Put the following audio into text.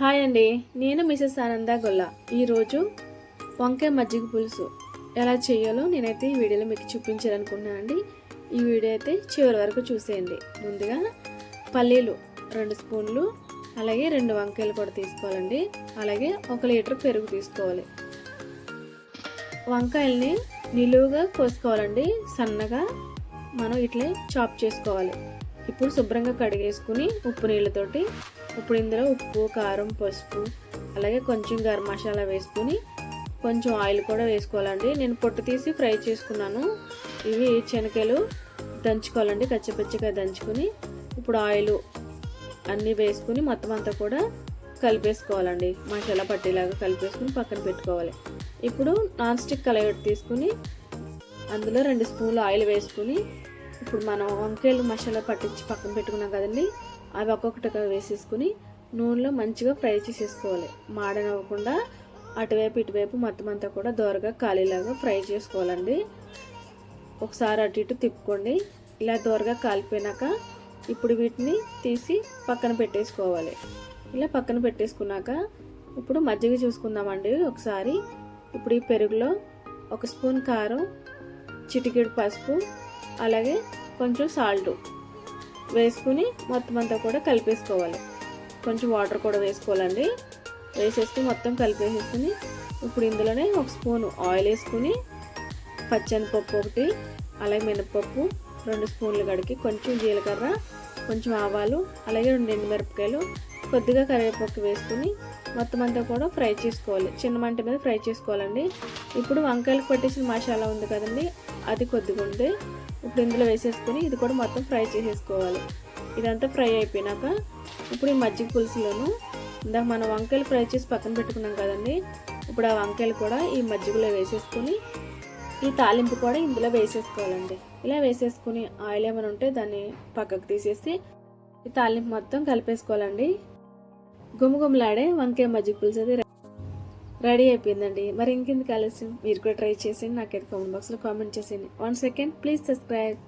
Hi అండి నేను Mrs ఆనంద గొల్ల. ఈరోజు వంకాయ మజ్జిగ పులుసు. ఎలా చేయాలో నేనైతే ఈ వీడియోలో మీకు చూపించాలనుకుంటున్నానండి ఈ వీడియో అయితే చివరి వరకు చూసేయండి. ముందుగా పల్లీలు రెండు స్పూన్లు అలాగే రెండు వంకాయలు కూడా తీసుకోవాలండి. అలాగే ఒక లీటర్ పెరుగు తీసుకోవాలి. వంకాయల్ని నిలువుగా కోసుకోవాలండి. సన్నగా మనం ఇట్లే చాప్ చేసుకోవాలి. ఇప్పుడు శుభ్రంగా కడిగేసుకుని ఉప్పు నీళ్ళతోటి ఇప్పుడు ఇందులో ఉప్పు కారం పసుపు అలాగే కొంచెం గరం మసాలా వేసుకుని కొంచెం ఆయిల్ కూడా వేసుకోవాలండి. నేను పొట్టు తీసి ఫ్రై చేసుకున్నాను. ఇవి శనగలు దంచుకోవాలండి. కచ్చపచ్చగా దంచుకుని ఇప్పుడు ఆయిల్ అన్నీ వేసుకుని మొత్తం అంతా కూడా కలిపేసుకోవాలండి. మసాలా పట్టేలాగా కలిపేసుకుని పక్కన పెట్టుకోవాలి. ఇప్పుడు నాన్ స్టిక్ కలగట్టు తీసుకుని అందులో రెండు స్పూన్లు ఆయిల్ వేసుకుని ఇప్పుడు మనం వంకాయలు మసాలా పట్టించి పక్కన పెట్టుకున్నాం కదండి. అవి ఒక్కొక్కటిగా వేసేసుకుని నూనెలో మంచిగా ఫ్రై చేసేసుకోవాలి. మాడనవ్వకుండా అటువైపు ఇటువైపు మొత్తం అంతా కూడా దోరగా ఖాళీలాగా ఫ్రై చేసుకోవాలండి. ఒకసారి అటు ఇటు తిప్పుకోండి. ఇలా దోరగా కాలిపోయినాక ఇప్పుడు వీటిని తీసి పక్కన పెట్టేసుకోవాలి. ఇలా పక్కన పెట్టేసుకున్నాక ఇప్పుడు మజ్జిగ చూసుకుందామండి. ఒకసారి ఇప్పుడు ఈ పెరుగులో ఒక స్పూన్ కారం చిటికెడు పసుపు అలాగే కొంచెం సాల్ట్ వేసుకుని మొత్తం అంతా కూడా కలిపేసుకోవాలి. కొంచెం వాటర్ కూడా వేసుకోవాలండి. వేసేసుకుని మొత్తం కలిపేసేసుకుని ఇప్పుడు ఇందులోనే ఒక స్పూన్ ఆయిల్ వేసుకుని పచ్చనిపప్పు ఒకటి అలాగే మినపప్పు రెండు స్పూన్లు కడిగి కొంచెం జీలకర్ర కొంచెం ఆవాలు అలాగే రెండు ఎండుమిరపకాయలు కొద్దిగా కరివేపాకు వేసుకుని మొత్తం అంతా కూడా ఫ్రై చేసుకోవాలి. చిన్న మంట మీద ఫ్రై చేసుకోవాలండి. ఇప్పుడు వంకాయలకు పట్టేసిన మసాలా ఉంది కదండి అది కొద్దిగా ఉంది. ఇప్పుడు ఇందులో వేసేసుకొని ఇది కూడా మొత్తం ఫ్రై చేసేసుకోవాలి. ఇదంతా ఫ్రై అయిపోయినాక ఇప్పుడు ఈ మజ్జిగ పులుసులోను ఇందాక మనం వంకాయలు ఫ్రై చేసి పక్కన పెట్టుకున్నాం కదండి ఇప్పుడు ఆ వంకాయలు కూడా ఈ మజ్జిగలో వేసేసుకొని ఈ తాలింపు కూడా ఇందులో వేసేసుకోవాలండి. ఇలా వేసేసుకుని ఆయిల్ ఏమైనా ఉంటే దాన్ని పక్కకు తీసేసి ఈ తాలింపు మొత్తం కలిపేసుకోవాలండి. గుమగుమలాడే వంకాయ మజ్జిగ పులుసు అది రెడీ అయిపోయిందండి. మరి ఇంకెందుకు ఆలస్యం? మీరు కూడా ట్రై చేసి నాకైతే కామెంట్ బాక్స్లో కామెంట్ చేసేయండి. One second please subscribe.